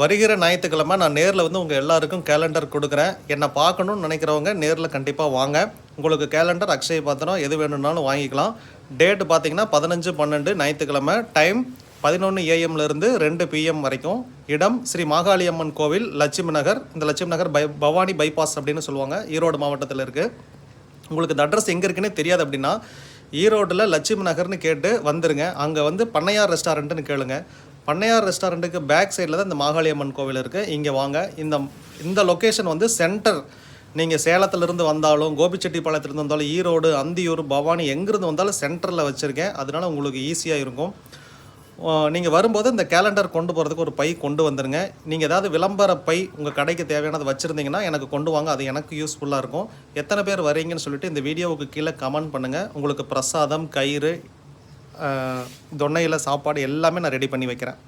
வருகிற ஞாயிற்றுக்கிழமை நான் நேரில் வந்து உங்கள் எல்லாருக்கும் கேலண்டர் கொடுக்குறேன். என்னை பார்க்கணும்னு நினைக்கிறவங்க நேரில் கண்டிப்பாக வாங்க. உங்களுக்கு கேலண்டர் அக்ஷய பாத்திரம் எது வேணும்னாலும் வாங்கிக்கலாம். டேட்டு பார்த்தீங்கன்னா பதினஞ்சு பன்னெண்டு ஞாயிற்றுக்கிழமை. டைம் பதினொன்று ஏஎம்லேருந்து ரெண்டு பிஎம் வரைக்கும். இடம் ஸ்ரீ மாகாளியம்மன் கோவில் லட்சுமி நகர். இந்த லட்சுமி நகர் பை பவானி பைபாஸ் அப்படின்னு சொல்லுவாங்க. ஈரோடு மாவட்டத்தில் இருக்குது உங்களுக்கு இந்த அட்ரஸ் எங்கே இருக்குன்னே தெரியாது அப்படின்னா ஈரோட்டில் லட்சுமி நகர்னு கேட்டு வந்துருங்க. அங்கே வந்து பண்ணையார் ரெஸ்டாரண்ட்டுன்னு கேளுங்க. பண்ணையார் ரெஸ்டாரண்ட்டுக்கு பேக் சைடில் தான் இந்த மாகாளியம்மன் கோவில் இருக்குது இங்கே வாங்க. இந்த இந்த லொக்கேஷன் வந்து சென்டர் நீங்கள் சேலத்துலேருந்து வந்தாலும் கோபிச்செட்டிப்பாளையத்துலேருந்து வந்தாலும் ஈரோடு அந்தியூர் பவானி எங்கேருந்து வந்தாலும் சென்டரில் வச்சுருக்கேன். அதனால உங்களுக்கு ஈஸியாக இருக்கும். நீங்கள் வரும்போது இந்த கேலண்டர் கொண்டு போகிறதுக்கு ஒரு பை கொண்டு வந்துருங்க. நீங்கள் ஏதாவது விளம்பர பை உங்கள் கடைக்கு தேவையானது வச்சுருந்தீங்கன்னா எனக்கு கொண்டு வாங்க. அது எனக்கு யூஸ்ஃபுல்லாக இருக்கும். எத்தனை பேர் வரீங்கன்னு சொல்லிட்டு இந்த வீடியோவுக்கு கீழே கமெண்ட் பண்ணுங்கள் உங்களுக்கு பிரசாதம் கயிறு தொன்னையில் சாப்பாடு எல்லாமே நான் ரெடி பண்ணி வைக்கிறேன்.